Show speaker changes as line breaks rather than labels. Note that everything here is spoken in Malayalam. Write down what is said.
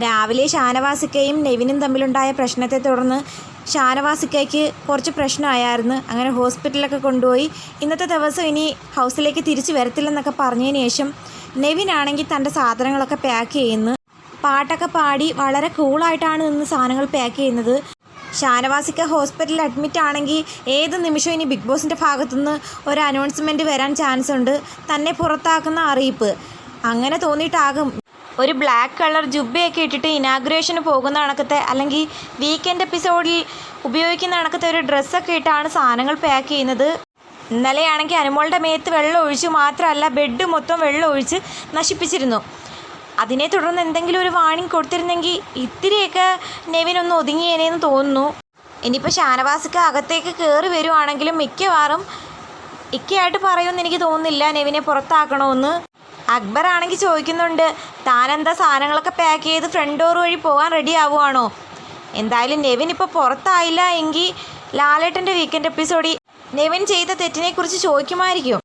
രാവിലെ ഷാനവാസിക്കയും നെവിനും തമ്മിലുണ്ടായ പ്രശ്നത്തെ തുടർന്ന് ഷാനവാസിക്കയ്ക്ക് കുറച്ച് പ്രശ്നമായിരുന്നു അങ്ങനെ ഹോസ്പിറ്റലിലൊക്കെ കൊണ്ടുപോയി. ഇന്നത്തെ ദിവസം ഇനി ഹൗസിലേക്ക് തിരിച്ചു വരത്തില്ലെന്നൊക്കെ പറഞ്ഞതിന് ശേഷം നെവിനാണെങ്കിൽ തന്റെ സാധനങ്ങളൊക്കെ പാക്ക് ചെയ്യുന്നു. പാട്ടൊക്കെ പാടി വളരെ കൂളായിട്ടാണ് നിന്ന് സാധനങ്ങൾ പാക്ക് ചെയ്യുന്നത്. ഷാനവാസിക്ക ഹോസ്പിറ്റലിൽ അഡ്മിറ്റ് ആണെങ്കിൽ ഏത് നിമിഷവും ഇനി ബിഗ് ബോസിന്റെ ഭാഗത്തുനിന്ന് ഒരു അനൗൺസ്മെന്റ് വരാൻ ചാൻസ് ഉണ്ട്. തന്നെ പുറത്താക്കുന്ന അറിയിപ്പ്. അങ്ങനെ തോന്നിയിട്ടാകും ഒരു ബ്ലാക്ക് കളർ ജുബ്ബയൊക്കെ ഇട്ടിട്ട് ഇനാഗ്രേഷന് പോകുന്ന കണക്കത്തെ അല്ലെങ്കിൽ വീക്കെൻഡ് എപ്പിസോഡിൽ ഉപയോഗിക്കുന്ന കണക്കത്തെ ഒരു ഡ്രസ്സൊക്കെ ഇട്ടാണ് സാധനങ്ങൾ പാക്ക് ചെയ്യുന്നത്. ഇന്നലെയാണെങ്കിൽ അനുമോളുടെ മേത്ത് വെള്ളം ഒഴിച്ച് മാത്രമല്ല ബെഡ് മൊത്തം വെള്ളം ഒഴിച്ച് നശിപ്പിച്ചിരുന്നു. അതിനെ തുടർന്ന് എന്തെങ്കിലും ഒരു വാണിംഗ് കൊടുത്തിരുന്നെങ്കിൽ ഇത്തിരിയൊക്കെ നെവിനൊന്ന് ഒതുങ്ങിയേനേന്ന് തോന്നുന്നു. ഇനിയിപ്പോൾ ഷാനവാസിക്ക് അകത്തേക്ക് കയറി വരുവാണെങ്കിലും മിക്കവാറും ഇക്കയായിട്ട് പറയുമെന്ന് എനിക്ക് തോന്നുന്നില്ല നെവിനെ പുറത്താക്കണമെന്ന് അക്ബർ ആണെങ്കിൽ ചോദിക്കുന്നുണ്ട് താനെന്താ സാധനങ്ങളൊക്കെ പാക്ക് ചെയ്ത് ഫ്രണ്ട് ഡോർ വഴി പോകാൻ റെഡി ആവുകയാണോ എന്തായാലും നെവിൻ ഇപ്പോൾ പുറത്തായില്ല എങ്കിൽ ലാലേട്ടന്റെ വീക്കെൻഡ് എപ്പിസോഡിൽ നെവിൻ ചെയ്ത തെറ്റിനെക്കുറിച്ച് ചോദിക്കുമായിരിക്കും.